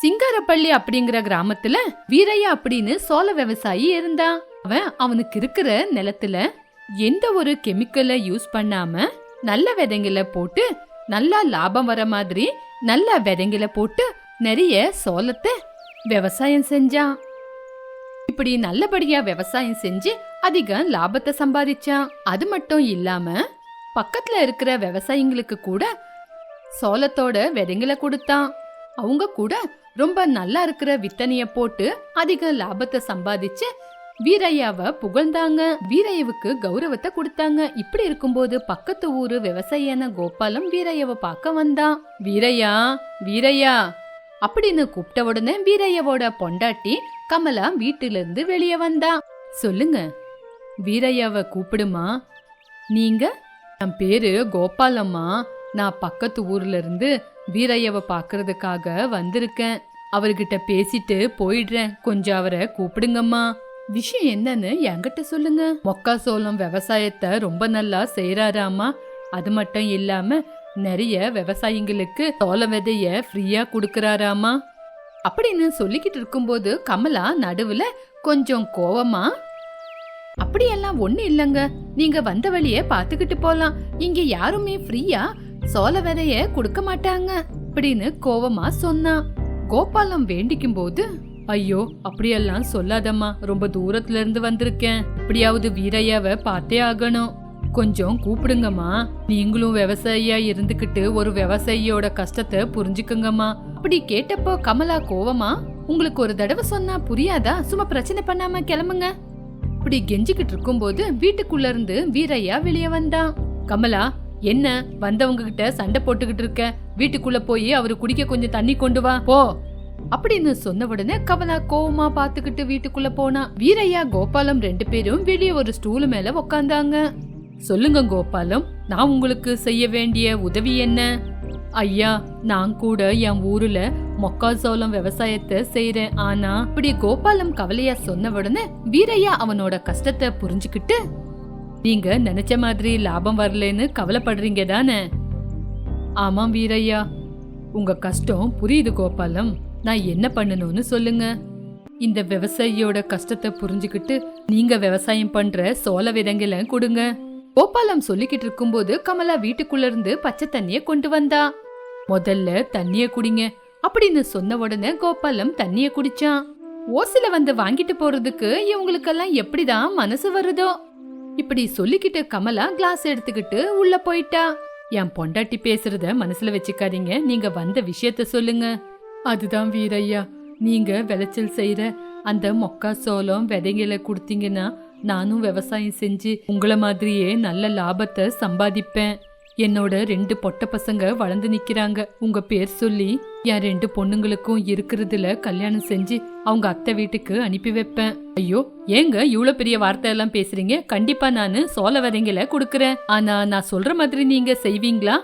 சிங்காரப்பள்ளி அப்படிங்கிற கிராமத்துல வீரையா அப்படின்னு சோள விவசாயி இருந்தான் அவன் அவனுக்கு இருக்கிற நிலத்துல எந்த ஒரு கெமிக்கலை யூஸ் பண்ணாம நல்ல விதைங்களை போட்டு நல்லா லாபம் வர மாதிரி நல்ல விதைங்களை போட்டு நிறைய சோளத்தை விவசாயம் செஞ்சான். இப்படி நல்லபடியா விவசாயம் செஞ்சு அதிக லாபத்தை சம்பாதிச்சான். அது மட்டும் இல்லாம பக்கத்துல இருக்கிற விவசாயிங்களுக்கு கூட சோளத்தோட விதைங்களை கொடுத்தான். அவங்க கூட ரொம்ப நல்லா இருக்கிற வித்தனைய போட்டு அதிக லாபத்தை சம்பாதிச்சு வீரையாவை புகழ்ந்தாங்க. வீரையவுக்கு கௌரவத்தை கொடுத்தாங்க. இப்படி இருக்கும்போது பக்கத்து ஊரு விவசாயியான கோபாலம் வீரையவை பார்க்க வந்தான். வீரையா வீரையா அப்படின்னு கூப்பிட்ட உடனே வீரையவோட பொண்டாட்டி கமலா வீட்டிலிருந்து வெளியே வந்தா. சொல்லுங்க வீரையாவை கூப்பிடுமா? நீங்க என் பேரு கோபாலம்மா நான் பக்கத்து ஊர்ல இருந்து வீரையவை பார்க்கறதுக்காக வந்திருக்கேன். அவர்கிட்ட பேசிட்டு போயிடுறேன். கொஞ்சம் அவரை கூப்பிடுங்கம்மா. விஷயம் என்னன்னு என்கிட்ட சொல்லுங்க. மொக்கா சோளம் விவசாயத்தை ரொம்ப நல்லா செய்யறாராமா அது மட்டும் இல்லாம நிறைய விவசாயிங்களுக்கு சோள விதைய ஃப்ரீயா கொடுக்கறாராமா அப்படின்னு சொல்லிக்கிட்டு இருக்கும்போது கமலா நடுவுல கொஞ்சம் கோவமா அப்படியெல்லாம் ஒண்ணு இல்லங்க. நீங்க வந்த வழிய பாத்துக்கிட்டு போலாம். இங்க யாருமே ஃப்ரீயா சோள விதைய கொடுக்க மாட்டாங்க. அப்படின்னு கோவமா சொன்னான். கோபாலம் வேண்டிக்கும் போது ஐயோ அப்படியெல்லாம் சொல்லாதம்மா. ரொம்ப தூரத்துல இருந்து வந்திருக்கேன். இப்படியாவது வீரையாவை பார்த்தே ஆகணும். கொஞ்சம் கூப்பிடுங்கம்மா. நீங்களும் விவசாயியா இருந்துகிட்டு ஒரு விவசாயியோட கஷ்டத்தை புரிஞ்சுக்குங்கம்மா. அப்படி கேட்டப்போ கமலா கோவமா உங்களுக்கு ஒரு தடவை சொன்னா புரியாதா? சும்மா பிரச்சனை பண்ணாம கிளம்புங்க. இப்படி கெஞ்சிக்கிட்டு இருக்கும்போது வீட்டுக்குள்ள இருந்து வீரையா வெளியே வந்தான். கமலா என்ன? வந்தவங்க கிட்ட சண்டை போட்டுக்கிட்டு இருக்க? வீட்டுக்குள்ள போய் அவரு குடிக்க கொஞ்சம் தண்ணி கொண்டு வா போ. அப்படின்னு சொன்ன உடனே கமலா கோவமா பாத்துக்கிட்டு வீட்டுக்குள்ள போனா. வீரையா கோபாலம் ரெண்டு பேரும் வெளியே ஒரு ஸ்டூல் மேல உக்காந்தாங்க. சொல்லுங்க கோபாலம் நான் உங்களுக்கு செய்ய வேண்டிய உதவி என்ன? ஐயா நான் கூட என் ஊர்ல மொக்காசோளம் விவசாயத்தை செய்யறேன் ஆனா இப்படி கோபாலம் கவலையா சொன்ன உடனே வீரையா அவனோட கஷ்டத்தை புரிஞ்சுக்கிட்டு நீங்க நினைச்ச மாதிரி லாபம் வரலன்னு கவலைப்படுறீங்க தானே? ஆமாம் வீரையா. உங்க கஷ்டம் புரியுது கோபாலம். நான் என்ன பண்ணணும்னு சொல்லுங்க. இந்த விவசாயியோட கஷ்டத்தை புரிஞ்சுக்கிட்டு நீங்க விவசாயம் பண்ற சோள விதங்களை கொடுங்க. கோபாலம் சொல்லிக்கிட்டு இருக்கும்போது கமலா வீட்டுக்குள்ள இருந்து பச்சை தண்ணிய கொண்டு வந்தா. முதல்ல தண்ணிய குடிங்க. அப்படின்னு சொன்ன உடனே கோபாலம் தண்ணிய குடிச்சான். ஓசில வந்து வாங்கிட்டு போறதுக்கு இவங்களுக்கெல்லாம் எப்படிதான் மனசு வருதோ. இப்படி சொல்லிக்கிட்டு கமலா கிளாஸ் எடுத்துக்கிட்டு உள்ள போயிட்டா. என் பொண்டாட்டி பேசுறத மனசுல வச்சுக்காதீங்க. நீங்க வந்த விஷயத்த சொல்லுங்க. அதுதான் வீரையா நீங்க விளைச்சல் செய்யற அந்த மொக்கா சோளம் விதைகளை கொடுத்தீங்கன்னா நானும் விவசாயம் செஞ்சு உங்களை மாதிரியே நல்ல லாபத்தை சம்பாதிப்பேன். என்னோட ரெண்டு பொட்ட பசங்க வளர்ந்து நிக்கிறாங்க. உங்க பேர் சொல்லி என் ரெண்டு பொண்ணுங்களுக்கும் இருக்கிறதுல கல்யாணம் செஞ்சு அவங்க அத்தை வீட்டுக்கு அனுப்பி வைப்பேன். ஐயோ ஏங்க இவ்வளவு பெரிய வார்த்தை எல்லாம் பேசுறீங்க? கண்டிப்பா நானு சோள வரைங்களை கொடுக்கறேன். ஆனா நான் சொல்ற மாதிரி நீங்க செய்வீங்களா?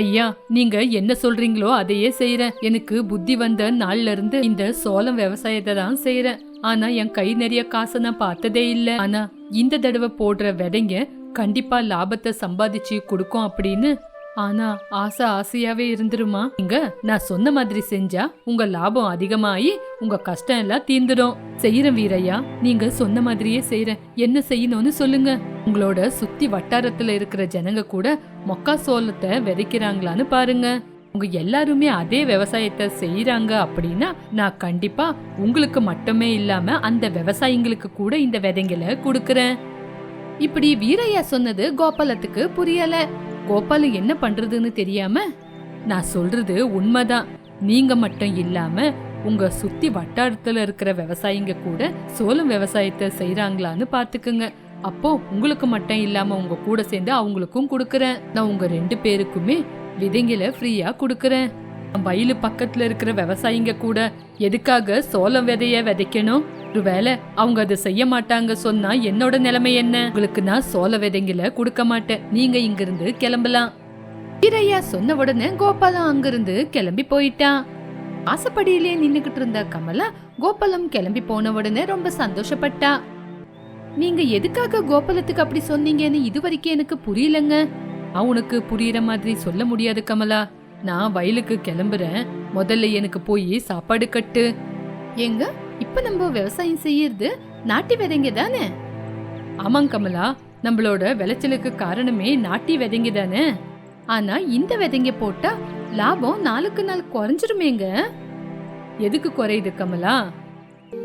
ஐயா நீங்க என்ன சொல்றீங்களோ அதையே செய்யறேன் எனக்கு புத்தி வந்த நாள்ல இருந்து இந்த சோளம் விவசாயத்தை தான் செய்யறேன் ஆனா என் கை நிறைய காசை நான் பார்த்ததே இல்லை. ஆனா இந்த தடவை போடுற விதைங்க கண்டிப்பா லாபத்தை சம்பாதிச்சு கொடுக்கும் அப்படின்னு. ஆனா ஆசை ஆசையாவே இருந்துருமா? இங்க நான் சொன்ன மாதிரி செஞ்சா உங்க லாபம் அதிகமாயி உங்க கஷ்டம் எல்லாம் தீர்ந்துடும் செய்யறேன் வீரையா நீங்க சொன்ன மாதிரியே செய்யறேன் என்ன செய்யணும்னு சொல்லுங்க. உங்களோட சுத்தி வட்டாரத்துல இருக்கிற ஜனங்க கூட மொக்கா சோளத்தை விதைக்கிறாங்களான்னு பாருங்க. உங்க எல்லாருமே அதே விவசாயத்தை செய்யறாங்க அப்படின்னா நான் கண்டிப்பா உங்களுக்கு மட்டுமே இல்லாம அந்த விவசாயிங்களுக்கு கூட இந்த விதைங்களை கொடுக்கறேன். இப்படி வீரையா சொன்னது கோபாலத்துக்கு புரியல. கோபாலம் என்ன பண்றதுன்னு தெரியாம நான் சொல்றது உண்மைதான். நீங்க மட்டும் இல்லாம உங்க சுத்தி வட்டாரத்துல இருக்கிற விவசாயிங்க கூட சோளம் விவசாயத்தை செய்யறாங்களான்னு பாத்துக்குங்க. அப்போ உங்களுக்கு மட்டும் இல்லாம உங்க கூட சேர்ந்து அவங்களுக்கும் கொடுக்கறேன். நான் உங்க ரெண்டு பேருக்குமே விதைங்களை ஃப்ரீயா கொடுக்கறேன். வயலு பக்கத்துல இருக்கிற விவசாயிங்க கூட எதுக்காக சோளம் விதைய விதைக்கணும்? ஒருவேளை அவங்க அதை செய்ய மாட்டாங்க சொன்னா என்னோட நிலைமை என்ன? உங்களுக்கு நான் சோள விதைங்கள கொடுக்க மாட்டேன். நீங்க இங்கிருந்து கிளம்பலாம். வீரையா சொன்ன உடனே கோபாலம் அங்கிருந்து கிளம்பி போயிட்டான். ஆசைப்படியிலே நின்னுகிட்டு இருந்த கமலா கோபாலம் கிளம்பி போன உடனே ரொம்ப சந்தோஷப்பட்டா. நீங்க எதுக்காக கோபாலத்துக்கு அப்படி சொன்னீங்கன்னு இது வரைக்கும் எனக்கு புரியலங்க. அவனுக்கு புரியற மாதிரி சொல்ல முடியாது கமலா. நான் வயலுக்கு கிளம்புறேன். முதல்ல எனக்கு போய் சாப்பாடு கட்டு. ஏங்க இப்ப நம்ம விவசாயம் செய்யறது நாட்டி விதைங்க தானே? ஆமாங்க கமலா நம்மளோட விளைச்சலுக்கு காரணமே நாட்டி விதைங்க தானே? ஆனா இந்த விதைங்க போட்டா லாபம் நாளுக்கு நாள் குறைஞ்சிருமேங்க. எதுக்கு குறையுது கமலா?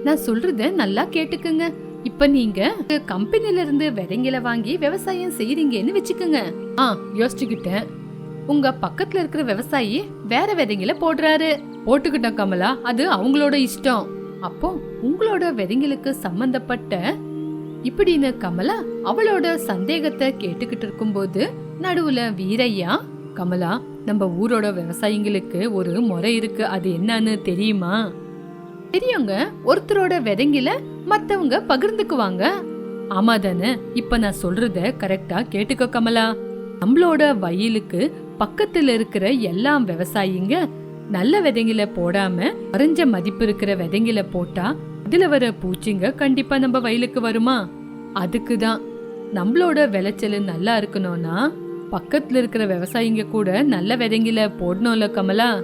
நான் சொல்றத நல்லா கேட்டுக்குங்க. இப்ப நீங்க கம்பெனில இருந்து விதைங்கள வாங்கி விவசாயம் செய்யறீங்கன்னு வச்சுக்கோங்க. ஆ யோசிச்சுக்கிட்டேன். உங்க பக்கத்துல இருக்கிற விவசாயி வேற விதைங்கள போடுறாரு. போட்டுக்கிட்டோம் கமலா அது அவங்களோட இஷ்டம். அப்போ உங்களோட விதைங்களுக்கு சம்பந்தப்பட்ட இப்படின்னு கமலா அவளோட சந்தேகத்தை கேட்டுக்கிட்டு இருக்கும்போது நடுவுல வீரையா கமலா நம்ம ஊரோட விவசாயிங்களுக்கு ஒரு முறை இருக்கு. அது என்னன்னு தெரியுமா? தெரியுங்க. ஒருத்தரோட விதைங்கில மத்தவங்க பகிர்ந்துக்குவாங்க. ஆமா தானே இப்ப நான் சொல்றத கரெக்டா கேட்டுக்கோ கமலா. நம்மளோட வயலுக்கு பக்கத்துல இருக்கிற எல்லா விவசாயிங்க நல்ல விதைங்கள போடாம குறைஞ்ச மதிப்பு இருக்கிற விதைங்கள போட்டா இதுல வர பூச்சிங்க கண்டிப்பா நம்ம வயலுக்கு வருமா? அதுக்கு தான் நம்மளோட விளைச்சல் நல்லா இருக்கணும்னா பக்கத்துல இருக்கிற விவசாயிங்க கூட நல்ல விதைங்கள போடணும்ல கமலா.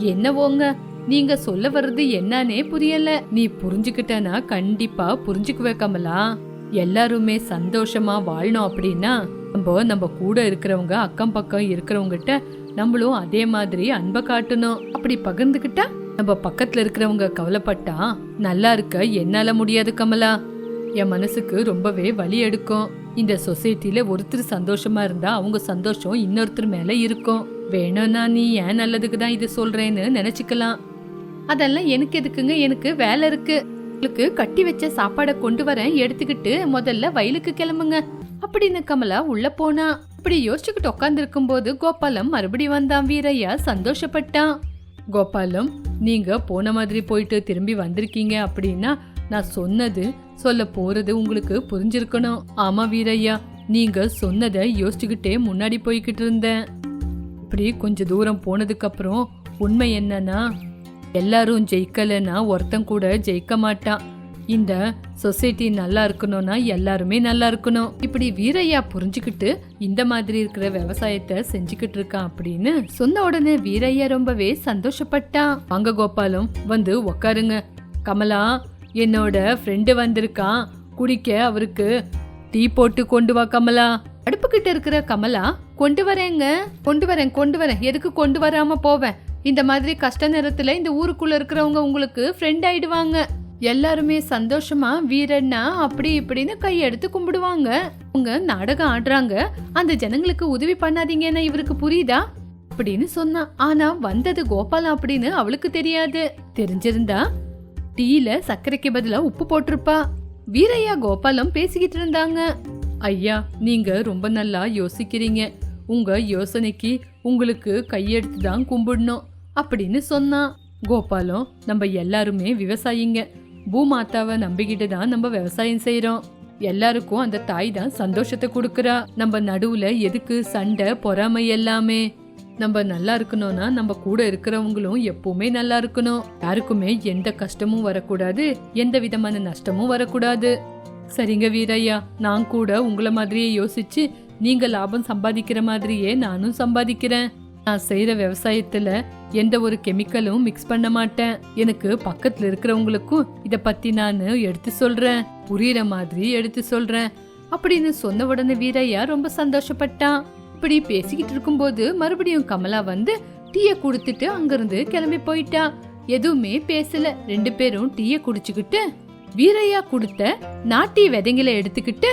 என்னவோங்க நீங்க சொல்ல வர்றது என்னன்னே புரியல. நீ புரிஞ்சுக்கிட்டனா கண்டிப்பா புரிஞ்சுக்குவே கமலா. எல்லாருமே சந்தோஷமா வாழணும் அப்படின்னா நம்ம நம்ம கூட இருக்கிறவங்க அக்கம் பக்கம் இருக்கிறவங்ககிட்ட நம்மளும் அதே மாதிரி அன்பை காட்டணும். அப்படி பகிர்ந்துக்கிட்டா நம்ம பக்கத்துல இருக்கிறவங்க கவலைப்பட்டா நல்லா இருக்க என்னால முடியாது கமலா. என் மனசுக்கு ரொம்பவே வலி எடுக்கும். இந்த சொசைட்டில ஒருத்தர் சந்தோஷமா இருந்தா அவங்க சந்தோஷம் இன்னொருத்தர் மேல இருக்கும். வேணும்னா நீ ஏன் நல்லதுக்கு தான் இது சொல்றேன்னு நினைச்சுக்கலாம். அதெல்லாம் எனக்கு எதுக்குங்க? எனக்கு வேலை இருக்கு. உங்களுக்கு கட்டி வச்ச சாப்பாடை கொண்டு வரேன். எடுத்துக்கிட்டு முதல்ல வயலுக்கு கிளம்புங்க. அப்படின்னு கமலா உள்ள போனா. இப்படி யோசிச்சுக்கிட்டு உட்காந்துருக்கும் போது கோபாலம் மறுபடி வந்தான் வீரையா. சந்தோஷப்பட்டான். கோபாலம் நீங்க போன மாதிரி போயிட்டு திரும்பி வந்திருக்கீங்க அப்படின்னா நான் சொன்னது சொல்ல போறது உங்களுக்கு புரிஞ்சிருக்கணும். ஆமா வீரையா நீங்க சொன்னதை யோசிச்சுக்கிட்டே முன்னாடி போய்கிட்டு இருந்தேன். இப்படி கொஞ்ச தூரம் போனதுக்கு அப்புறம் உண்மை என்னன்னா எல்லாரும் ஜெயிக்கலைன்னா ஒருத்தன் கூட ஜெயிக்க மாட்டான். இந்த சொசைட்டி நல்லா இருக்கணும்னா எல்லாருமே நல்லா இருக்கணும். இப்படி வீரையா புரிஞ்சுக்கிட்டு இந்த மாதிரி இருக்கிற விவசாயத்தை செஞ்சுக்கிட்டு இருக்கான் அப்படின்னு சொன்ன உடனே வீரையா ரொம்பவே சந்தோஷப்பட்டான். வாங்க கோபாலும் வந்து உக்காருங்க. கமலா என்னோட ஃப்ரெண்டு வந்திருக்கான். குடிக்க அவருக்கு டீ போட்டு கொண்டு வா கமலா. அடுப்பு கிட்ட இருக்கிற கமலா கொண்டு வரேங்க. கொண்டு வரேன் கொண்டு வரேன். எதுக்கு கொண்டு வராம போவேன்? இந்த மாதிரி கஷ்ட நேரத்துல இந்த ஊருக்குள்ள இருக்கிறவங்க உங்களுக்கு ஃப்ரெண்ட் ஆயிடுவாங்க. எல்லாருமே சந்தோஷமா வீரண்ணா அப்படி இப்படின்னு கையெடுத்து கும்பிடுவாங்க. அவங்க நாடகம் ஆடுறாங்க. அந்த ஜனங்களுக்கு உதவி பண்ணாதீங்கன்னா இவருக்கு புரியுதா? அப்படின்னு சொன்னா. ஆனா வந்தது கோபாலம் அப்படின்னு அவளுக்கு தெரியாது. தெரிஞ்சிருந்தா? டீல சர்க்கரைக்கு பதிலா உப்பு போட்டிருப்பா. வீரையா கோபாலம் பேசிக்கிட்டு இருந்தாங்க. ஐயா நீங்க ரொம்ப நல்லா யோசிக்கிறீங்க. உங்க யோசனைக்கு உங்களுக்கு கையெடுத்து தான் கும்பிடணும். அப்படின்னு சொன்னான் கோபாலம் நம்ம எல்லாருமே விவசாயிங்க. பூமாதாவை நம்பிக்கிட்டு தான் நம்ம விவசாயம் செய்கிறோம் எல்லாருக்கும் அந்த தாய் தான் சந்தோஷத்தை கொடுக்கறா. நம்ம நடுவுல எதுக்கு சண்டை பொறாமை எல்லாமே? நம்ம நல்லா இருக்கணும்னா நம்ம கூட இருக்கிறவங்களும் எப்பவுமே நல்லா இருக்கணும். யாருக்குமே எந்த கஷ்டமும் வரக்கூடாது. எந்த விதமான நஷ்டமும் வரக்கூடாது. சரிங்க வீரையா நான் கூட உங்களை மாதிரியே யோசிச்சு நீங்க லாபம் சம்பாதிக்கிற மாதிரியே நானும் சம்பாதிக்கிறேன். நான் செய்யற விவசாயத்துல எந்த ஒரு கெமிக்கலும் மிக்ஸ் பண்ண மாட்டேன். எனக்கு பக்கத்துல இருக்கிறவங்களுக்கும் இத பத்தி நான் எடுத்து சொல்றேன். புரியுற மாதிரி எடுத்து சொல்றேன். அப்படின்னு சொன்ன உடனே வீரையா ரொம்ப சந்தோஷப்பட்டான். இப்படி பேசிக்கிட்டு இருக்கும்போது மறுபடியும் கமலா வந்து டீய குடுத்துட்டு அங்கிருந்து கிளம்பி போயிட்டா. எதுவுமே பேசல. ரெண்டு பேரும் டீய குடிச்சுக்கிட்டு வீரையா கொடுத்த நாட்டி விதைங்களை எடுத்துக்கிட்டு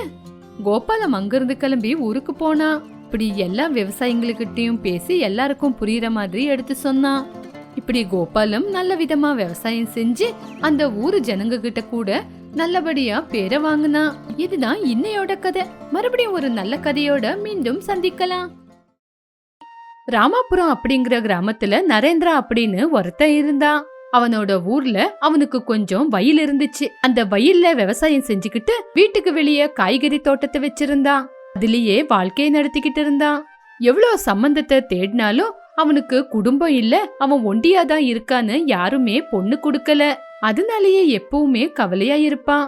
கோபாலம் அங்கிருந்து கிளம்பி ஊருக்கு போனா. இப்படி எல்லா விவசாயிங்களுக்கிட்டையும் பேசி எல்லாருக்கும் புரியுற மாதிரி எடுத்து சொன்னான். இப்படி கோபாலம் நல்ல விதமா விவசாயம் செஞ்சு அந்த ஊரு ஜனங்க கிட்ட கூட நல்லபடியா பேரை வாங்கினா இதுதான் இன்னையோட கதை. மறுபடியும் ஒரு நல்ல கதையோட மீண்டும் சந்திக்கலாம். ராமாபுரம் அப்படிங்கிற கிராமத்துல நரேந்திரா அப்படின்னு ஒருத்தன் இருந்தான். அவனோட ஊர்ல அவனுக்கு கொஞ்சம் வயல் இருந்துச்சு. அந்த வயல்ல விவசாயம் செஞ்சுக்கிட்டு வீட்டுக்கு வெளியே காய்கறி தோட்டத்தை வச்சிருந்தான். அதுலயே வாழ்க்கையை நடத்திக்கிட்டு இருந்தான். எவ்வளோ சம்பந்தத்தை தேடினாலும் அவனுக்கு குடும்பம் இல்ல அவன் ஒண்டியா தான் இருக்கான்னு யாருமே பொண்ணு கொடுக்கல. அதனாலயே எப்பவுமே கவலையா இருப்பான்.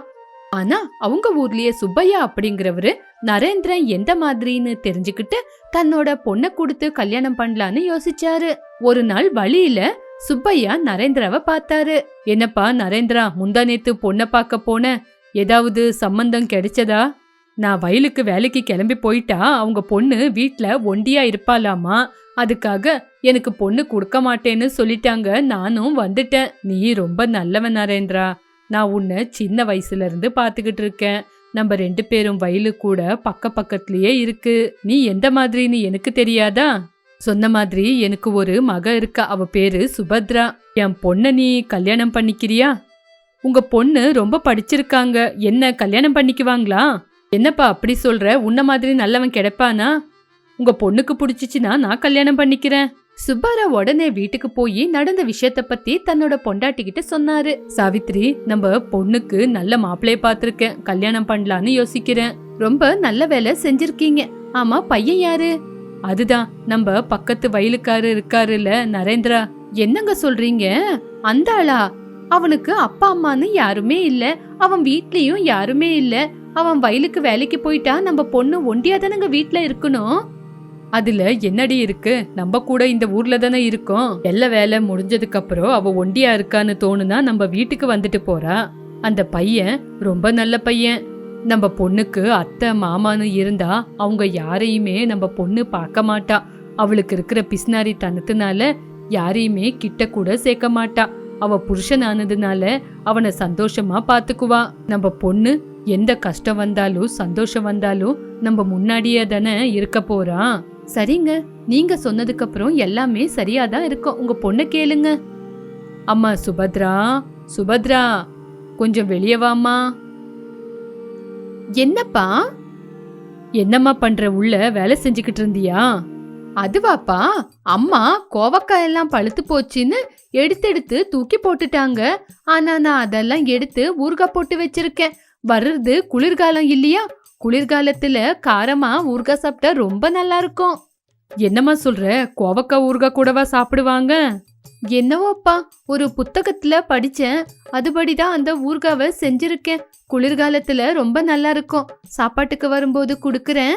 ஆனா அவங்க ஊர்லயே சுப்பையா அப்படிங்கிறவரு நரேந்திரன் எந்த மாதிரின்னு தெரிஞ்சுக்கிட்டு தன்னோட பொண்ணை கொடுத்து கல்யாணம் பண்ணலான்னு யோசிச்சாரு. ஒரு நாள் வழியில சுப்பையா நரேந்திராவை பார்த்தாரு. என்னப்பா நரேந்திரா முந்தா நேத்து பொண்ணை பார்க்க போன ஏதாவது சம்பந்தம் கிடைச்சதா? நான் வயலுக்கு வேலைக்கு கிளம்பி போயிட்டா அவங்க பொண்ணு வீட்டில் ஒண்டியா இருப்பாளாமா? அதுக்காக எனக்கு பொண்ணு கொடுக்க மாட்டேன்னு சொல்லிட்டாங்க. நானும் வந்துட்டேன். நீ ரொம்ப நல்லவன் நரேந்திரா. நான் உன்னை சின்ன வயசுல இருந்து பார்த்துக்கிட்டு இருக்கேன். நம்ம ரெண்டு பேரும் வயலு கூட பக்க பக்கத்துலயே இருக்கு. நீ எந்த மாதிரின்னு எனக்கு தெரியாதா? சொன்ன மாதிரி எனக்கு ஒரு மக இருக்கா. அவ பேரு சுபத்ரா. என் பொண்ணை நீ கல்யாணம் பண்ணிக்கிறியா? உங்க பொண்ணு ரொம்ப படிச்சிருக்காங்க. என்ன கல்யாணம் பண்ணிக்குவாங்களா? என்னப்பா அப்படி சொல்ற? உன்ன மாதிரி நல்லவன் கிடைப்பானா? உங்க பொண்ணுக்கு பிடிச்சிச்சுன்னா நான் கல்யாணம் பண்ணிக்கிறேன். சுப்பாரா உடனே வீட்டுக்கு போய் நடந்த விஷயத்த பத்தி தன்னோட பொண்டாட்டிக்கிட்ட சொன்னாரு. சாவித்ரி நம்ம பொண்ணுக்கு நல்ல மாப்பிள்ளைய பாத்திருக்கேன் கல்யாணம் பண்ணலான்னு யோசிக்கிறேன். ரொம்ப நல்ல வேலை செஞ்சிருக்கீங்க. ஆமா பையன் யாரு? அதுதான் நம்ம பக்கத்து வயலுக்காரு இருக்காருல்ல நரேந்திரா. என்னங்க சொல்றீங்க? அந்த ஆளா? அவனுக்கு அப்பா அம்மான்னு யாருமே இல்ல. அவன் வீட்லயும் யாருமே இல்ல. அவன் வயலுக்கு வேலைக்கு போயிட்டா நம்ம பொண்ணு ஒண்டியா தானங்க வீட்ல இருக்கணும்? அதுல என்னடி இருக்கு? நம்ம கூட இந்த ஊர்ல தானே இருக்கோம். எல்லா வேலை முடிஞ்சதுக்கு அப்புறம் அவ ஒண்டியா இருக்கான்னு தோணுனா நம்ம வீட்டுக்கு வந்துட்டு போறா. அந்த பையன் ரொம்ப நல்ல பையன். நம்ம பொண்ணுக்கு அத்தை மாமான்னு இருந்தா அவங்க யாரையுமே நம்ம பொண்ணு பார்க்க மாட்டா. அவளுக்கு இருக்கிற பிஸ்னாரி தனத்தினால யாரையுமே கிட்ட கூட சேர்க்க மாட்டா. அவ புருஷனானதுனால அவனை சந்தோஷமா பாத்துக்குவா. நம்ம பொண்ணு எந்த கஷ்டம் வந்தாலும் சந்தோஷம் வந்தாலும் நம்ம முன்னாடியே தானே இருக்க போறா? சரிங்க. நீங்க சொன்னதுக்கு அப்புறம் எல்லாமே சரியாதான் இருக்கும். உங்க பொண்ணை கேளுங்க. அம்மா சுபத்ரா சுபத்ரா கொஞ்சம் வெளியே வாம்மா. என்னப்பா? என்னம்மா பண்ற உள்ள வேலை செஞ்சுக்கிட்டு இருந்தியா? அதுவாப்பா. அம்மா கோவக்காய் எல்லாம் பழுத்து போச்சுன்னு எடுத்தெடுத்து தூக்கி போட்டுட்டாங்க. ஆனா நான் அதெல்லாம் எடுத்து ஊறுகாய் போட்டு வச்சிருக்கேன். வர்றது குளிர்காலம் இல்லையா? குளிர்காலத்துல காரமா ஊறுகாய் சாப்பிட்டா ரொம்ப நல்லா இருக்கும் என்னம்மா சொல்ற? கோவக்காய் ஊறுகாய் கூடவா சாப்பிடுவாங்க? என்னவோப்பா ஒரு புத்தகத்துல படிச்சேன். அதுபடிதான் அந்த ஊர்காவை செஞ்சிருக்கேன். குளிர்காலத்துல ரொம்ப நல்லா இருக்கும் சாப்பாட்டுக்கு வரும்போது குடுக்கறேன்.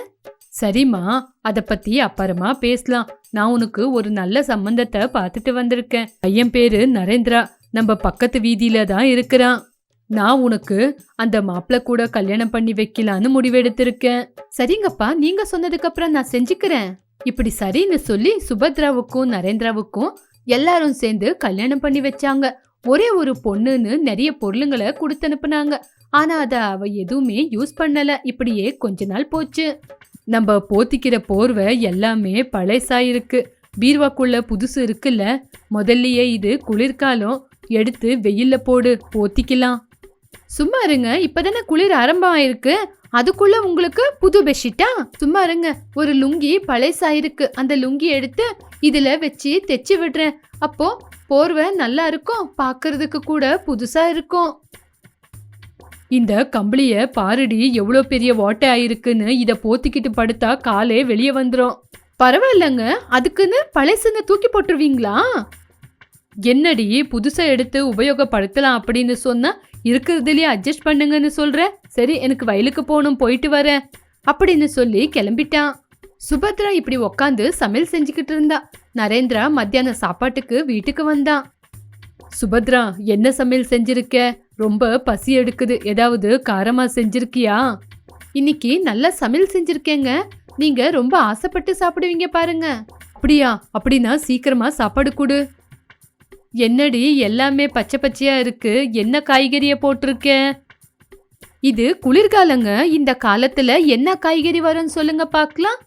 சரிம்மா அத பத்தி அப்புறமா பேசலாம். நான் உனக்கு ஒரு நல்ல சம்பந்தத்தை பார்த்துட்டு வந்திருக்கேன். பையன் பேரு நரேந்திரா. நம்ம பக்கத்து வீதியில தான் இருக்கிறான். நான் உனக்கு அந்த மாப்பிள்ள கூட கல்யாணம் பண்ணி வைக்கலான்னு முடிவெடுத்திருக்கேன். சரிங்கப்பா நீங்க சொன்னதுக்கு அப்புறம் நான் செஞ்சுக்கிறேன். இப்படி சரின்னு சொல்லி சுபத்ராவுக்கும் நரேந்திராவுக்கும் எல்லாரும் சேர்ந்து கல்யாணம் பண்ணி வச்சாங்க. ஒரே ஒரு பொண்ணுன்னு நிறைய பொருளுங்களை கொடுத்து அனுப்புனாங்க. ஆனா அத அவ எதுவுமே யூஸ் பண்ணல. இப்படியே கொஞ்ச நாள் போச்சு. நம்ம போத்திக்கிற போர்வை எல்லாமே பழசாயிருக்கு. பீர்வாக்குள்ள புதுசு இருக்குல்ல? முதல்லயே இது குளிர்காலம். எடுத்து வெயில்ல போடு போத்திக்கலாம். சும்மா இருங்க இப்பதானே குளிர் ஆரம்பம் ஆயிருக்கு அதுக்குள்ள உங்களுக்கு புது பெட்ஷீட்டா சும்மா இருங்க ஒரு லுங்கி பழசாயிருக்கு. அந்த லுங்கி எடுத்து இதுல வச்சு தைச்சு விடுறேன். அப்போ போர்வை நல்லா இருக்கும் பாக்குறதுக்கு கூட புதுசா இருக்கும். இந்த கம்பளிய பாருடி எவ்வளோ பெரிய ஓட்டை ஆயிருக்குன்னு இதை போத்திக்கிட்டு படுத்தா காலே வெளியே வந்துடும் பரவாயில்லங்க அதுக்குன்னு பழசுன்னு தூக்கி போட்டுருவீங்களா? என்னடி புதுசாக எடுத்து உபயோகப்படுத்தலாம் அப்படின்னு சொன்னா இருக்கிறதுலயே அட்ஜஸ்ட் பண்ணுங்கன்னு சொல்ற? சரி எனக்கு வயலுக்கு போகணும் போயிட்டு வரேன் அப்படின்னு சொல்லி கிளம்பிட்டான். சுபத்ரா இப்படி உக்காந்து சமையல் செஞ்சுக்கிட்டு இருந்தா. நரேந்திரா மத்தியான சாப்பாட்டுக்கு வீட்டுக்கு வந்தான். சுபத்ரா என்ன சமையல் செஞ்சிருக்க? ரொம்ப பசி எடுக்குது. ஏதாவது காரமா செஞ்சிருக்கியா? இன்னைக்கு நல்ல சமையல் செஞ்சிருக்கேங்க. நீங்க ரொம்ப ஆசைப்பட்டு சாப்பிடுவீங்க பாருங்க. அப்படியா? அப்படின்னா சீக்கிரமா சாப்பாடு கொடு. என்னடி எல்லாமே பச்சை பச்சையா இருக்கு? என்ன காய்கறிய போட்டிருக்க? இது குளிர்காலங்க. இந்த காலத்துல என்ன காய்கறி வரும்னு சொல்லுங்க பார்க்கலாம்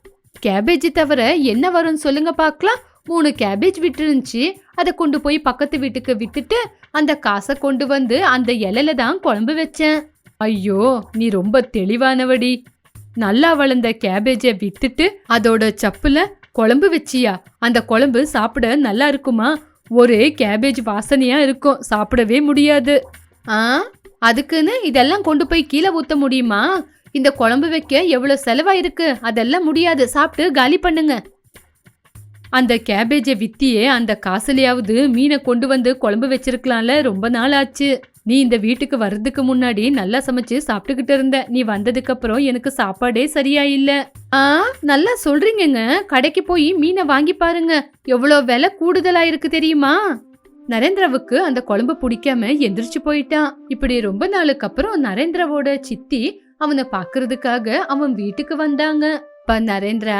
கேபேஜ் தவிர என்ன வரும்னு சொல்லுங்க பார்க்கலாம் மூணு கேபேஜ் விட்டுருந்துச்சு. அதை கொண்டு போய் பக்கத்து வீட்டுக்கு வித்துட்டு அந்த காசை கொண்டு வந்து அந்த இலையில தான் குழம்பு வச்சேன். ஐயோ நீ ரொம்ப தெளிவானவடி. நல்லா வளர்ந்த கேபேஜை வித்துட்டு அதோட சப்புல குழம்பு வச்சியா? அந்த குழம்பு சாப்பிட நல்லா இருக்குமா? ஒரே கேபேஜ் வாசனையா இருக்கும். சாப்பிடவே முடியாது. ஆ? அதுக்குன்னு இதெல்லாம் கொண்டு போய் கீழே ஊத்த முடியுமா? இந்த குழம்பு வைக்க எவ்வளவு செலவாயிருக்கு? அதெல்லாம் முடியாது. சாப்பிட்டு காலி பண்ணுங்க. அந்த கேபேஜை வித்தியே அந்த காசுலையாவது மீனை கொண்டு வந்து குழம்பு வச்சிருக்கலாம்ல ரொம்ப நாள் ஆச்சு. நீ இந்த வீட்டுக்கு வர்றதுக்கு முன்னாடி நல்லா சமைச்சு சாப்பிட்டுக்கிட்டு இருந்த. நீ வந்ததுக்கு அப்புறம் எனக்கு சாப்பாடே சரியா இல்ல ஆ நல்லா சொல்றீங்கங்க. கடைக்கு போய் மீனை வாங்கி பாருங்க. எவ்வளோ விலை கூடுதலா இருக்கு தெரியுமா? நரேந்திராவுக்கு அந்த குழம்பு பிடிக்காம எந்திரிச்சு போயிட்டான். இப்படி ரொம்ப நாளுக்கு அப்புறம் நரேந்திராவோட சித்தி அவனை பாக்குறதுக்காக அவன் வீட்டுக்கு வந்தாங்க. பா நரேந்திரா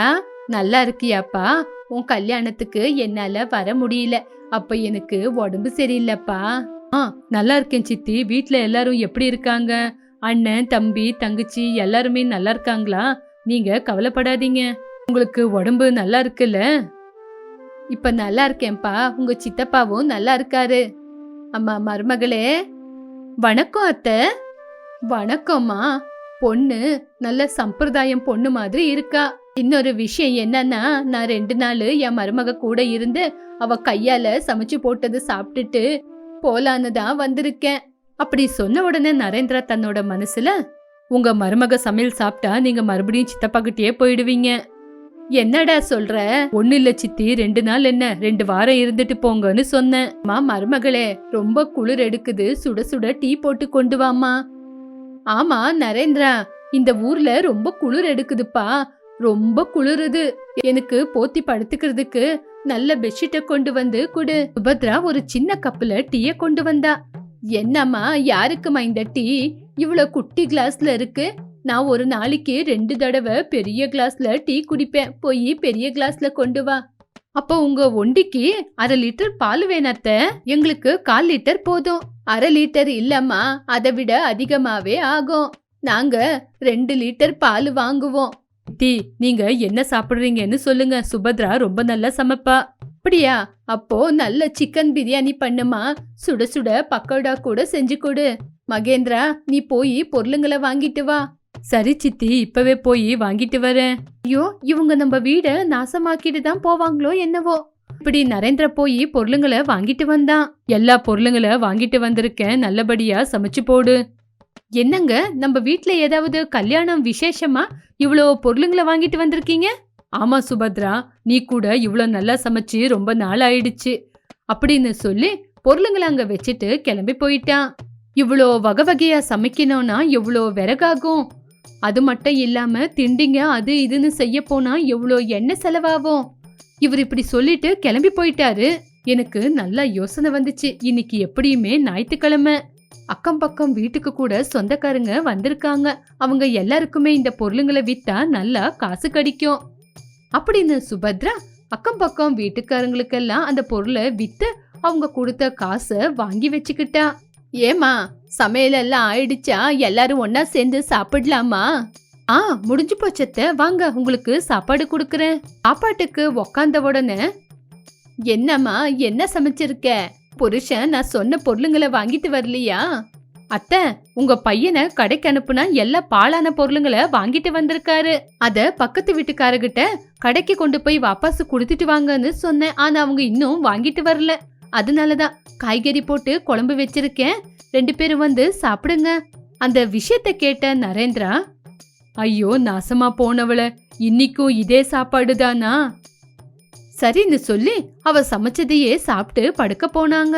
நல்லா இருக்கியாப்பா? உன் கல்யாணத்துக்கு என்னால வர முடியல. அப்ப எனக்கு உடம்பு சரியில்லைப்பா. ஆ நல்லா இருக்கேன் சித்தி. வீட்ல எல்லாரும் எப்படி இருக்காங்க? அண்ணன் தம்பி தங்கச்சி எல்லாருமே நல்லா இருக்காங்களா? நீங்க கவலைப்படாதீங்க. உங்களுக்கு உடம்பு நல்லா இருக்குல்ல? இப்ப நல்லா இருக்கேன்ப்பா. உங்க சித்தப்பாவும் நல்லா இருக்காரு. அம்மா மருமகளே. வணக்கம் அத்தை. வணக்கம்மா. பொண்ணு நல்ல சம்பிரதாயம் பொண்ணு மாதிரி இருக்கா? இன்னொரு விஷயம் என்னன்னா நான் ரெண்டு நாள் என் மருமக கூட இருந்து அவ கையால சமைச்சு போட்டது சாப்பிட்டுட்டு போலான்னு தான் வந்திருக்கேன். அப்படி சொன்ன உடனே நரேந்திரா தன்னோட மனசுல உங்க மருமக சமையல் சாப்பிட்டா நீங்க மறுபடியும் சித்தப்பா கிட்டயே போயிடுவீங்க. என்னடா சொல்ற? ஒண்ணு இல்ல சித்தி. ரெண்டு நாள் என்ன? ரெண்டு வாரம் இருந்துட்டு போங்கன்னு சொன்னேன். மா மருமகளே ரொம்ப குளிர் எடுக்குது. சுட சுட டீ போட்டு கொண்டு வாமா ஆமா நரேந்திரா. இந்த ஊர்ல ரொம்ப குளிர் எடுக்குதுப்பா. ரொம்ப குளிருது. எனக்கு போத்தி படுத்துக்கிறதுக்கு நல்ல பெட்ஷீட்டை கொண்டு வந்து குடு. சுபத்ரா ஒரு சின்ன கப்புல டீய கொண்டு வந்தா. என்னம்மா யாருக்குமா இந்த டீ? இவ்வளோ குட்டி கிளாஸ்ல இருக்கு. நான் ஒரு நாளைக்கு ரெண்டு தடவை பெரிய கிளாஸ்ல டீ குடிப்பேன். போய் பெரிய கிளாஸ்ல கொண்டு வா. அப்போ உங்க ஒண்டிக்கு அரை லிட்டர் பால் வேணாத்த எங்களுக்கு கால் லிட்டர் போதும். அரை லிட்டர் இல்லம்மா அதை விட அதிகமாவே ஆகும். நாங்க ரெண்டு லிட்டர் பால் வாங்குவோம். தி நீங்க என்ன சாப்பிடுறீங்கன்னு சொல்லுங்க. சுபத்ரா ரொம்ப நல்லா சமைப்பா. அப்படியா? அப்போ நல்ல சிக்கன் பிரியாணி பண்ணுமா? சுட சுட பக்கோடா கூட செஞ்சு கொடு. மகேந்திரா நீ போய் பொருளுங்களை வாங்கிட்டு வா. சரி சித்தி இப்பவே போய் வாங்கிட்டு வரேன். ஐயோ இவங்க நம்ம வீட நாசமாக்கிட்டு தான் போவாங்களோ என்னவோ. இப்படி நரேந்திர போய் பொருளுங்களை வாங்கிட்டு வந்தான். எல்லா பொருளுங்களை வாங்கிட்டு வந்திருக்கேன் நல்லபடியா சமைச்சு போடு. என்னங்க நம்ம வீட்ல ஏதாவது கல்யாணம் விசேஷமா இவ்வளோ பொருளுங்களை வாங்கிட்டு வந்திருக்கீங்க? ஆமா சுபத்ரா நீ கூட இவ்வளோ நல்லா சமைச்சு ரொம்ப நாள் ஆயிடுச்சு. அப்படின்னு சொல்லி பொருளுங்களை அங்க வச்சுட்டு கிளம்பி போயிட்டான். இவ்வளோ வகை வகையா சமைக்கணும்னா எவ்வளோ விறகாகும்? அது மட்டும் இல்லாம திண்டிங்க அது இதுன்னு செய்ய போனா எவ்வளோ எண்ணெய் செலவாகும்? இவர் இப்படி சொல்லிட்டு கிளம்பி போயிட்டாரு. எனக்கு நல்லா யோசனை வந்துச்சு. இன்னைக்கு எப்படியுமே ஞாயிற்றுக்கிழமை. அக்கம் பக்கம் வீட்டுக்கு கூட சொந்தக்காரங்க வந்திருக்காங்க. அவங்க எல்லாருக்குமே இந்த பொருளுங்களை வித்தா நல்லா காசு கிடைக்கும். அப்படின்னு சுபத்ரா அக்கம் பக்கம் வீட்டுக்காரங்களுக்கெல்லாம் அந்த பொருளை வித்து அவங்க கொடுத்த காசை வாங்கி வச்சுக்கிட்டா. ஏமா சமையல் எல்லாம் ஆயிடுச்சா? எல்லாரும் ஒன்னா சேர்ந்து சாப்பிடலாமா? ஆ முடிஞ்சு போச்சத்த வாங்க உங்களுக்கு சாப்பாடு கொடுக்குறேன். சாப்பாட்டுக்கு உக்காந்த உடனே என்னம்மா என்ன சமைச்சிருக்க? புருஷன் நான் சொன்ன பொருளுங்களை வாங்கிட்டு வரலையா? அத்த உங்க பையனை கடைக்கு அனுப்புனா எல்லா பாழான பொருளுங்களை வாங்கிட்டு வந்திருக்காரு. அத பக்கத்து வீட்டுக்காரகிட்ட கடைக்கு கொண்டு போய் வாபஸ் கொடுத்துட்டு வாங்கன்னு சொன்னேன். ஆனா அவங்க இன்னும் வாங்கிட்டு வரல. அதனாலதான் காய்கறி போட்டு குழம்பு வச்சிருக்கேன். ரெண்டு பேரும் வந்து சாப்பிடுங்க. அந்த விஷயத்த கேட்ட நரேந்திரா ஐயோ நாசமா போனவள இன்னைக்கும் இதே சாப்பாடு தானா சரின்னு சொல்லி அவ சமைச்சதையே சாப்பிட்டு படுக்க போனாங்க.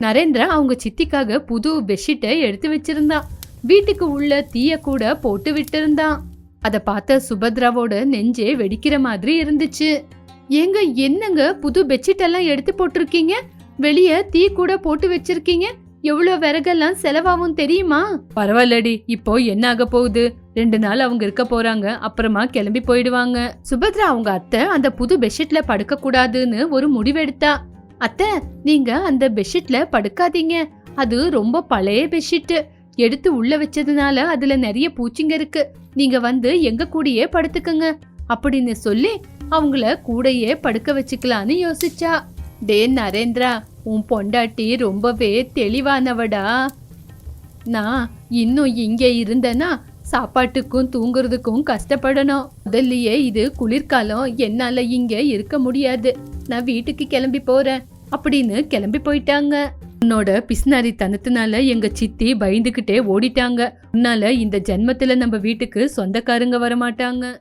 நரேந்திரா அவங்க சித்திக்காக புது பெட்ஷீட்டை எடுத்து வச்சிருந்தான் வீட்டுக்கு உள்ள தீய கூட போட்டு விட்டிருந்தான் அதை பார்த்த சுபத்ராவோட நெஞ்சே வெடிக்கிற மாதிரி இருந்துச்சு. ஏங்க என்னங்க புது பெட்ஷீட் எல்லாம் எடுத்து போட்டிருக்கீங்க? வெளியே தீ கூட போட்டு வச்சிருக்கீங்க? எவ்வளவு விறகெல்லாம் செலவாகும் தெரியுமா? பரவாயில்லடி. இப்போ என்ன ஆக போகுது? ரெண்டு நாள் அவங்க இருக்க போறாங்க. அப்புறமா கிளம்பி போயிடுவாங்க. சுபத்ரா அவங்க அத்தை அந்த புது பெட்ஷீட்ல படுக்க கூடாதுன்னு ஒரு முடிவெடுத்தா அத்தை நீங்க அந்த பெட்ஷீட்ல படுக்காதீங்க. அது ரொம்ப பழைய பெட்ஷீட் எடுத்து உள்ள வச்சதுனால அதுல நிறைய பூச்சிங்க இருக்கு. நீங்க வந்து எங்க கூடயே படுத்துக்கங்க. அப்படின்னு சொல்லி அவங்கள கூடயே படுக்க வச்சுக்கலான்னு யோசிச்சா. டே நரேந்திரா உன் பொண்டாட்டி ரொம்பவே தெளிவானவடா. நான் இன்னும் இங்கே இருந்தேன்னா சாப்பாட்டுக்கும் தூங்குறதுக்கும் கஷ்டப்படணும். முதல்லயே இது குளிர்காலம் என்னால இங்க இருக்க முடியாது. நான் வீட்டுக்கு கிளம்பி போறேன். அப்படின்னு கிளம்பி போயிட்டாங்க. உன்னோட பிஸ்னாரி தனத்தினால எங்க சித்தி பயந்துகிட்டே ஓடிட்டாங்க. உன்னால இந்த ஜென்மத்துல நம்ம வீட்டுக்கு சொந்தக்காரங்க வரமாட்டாங்க.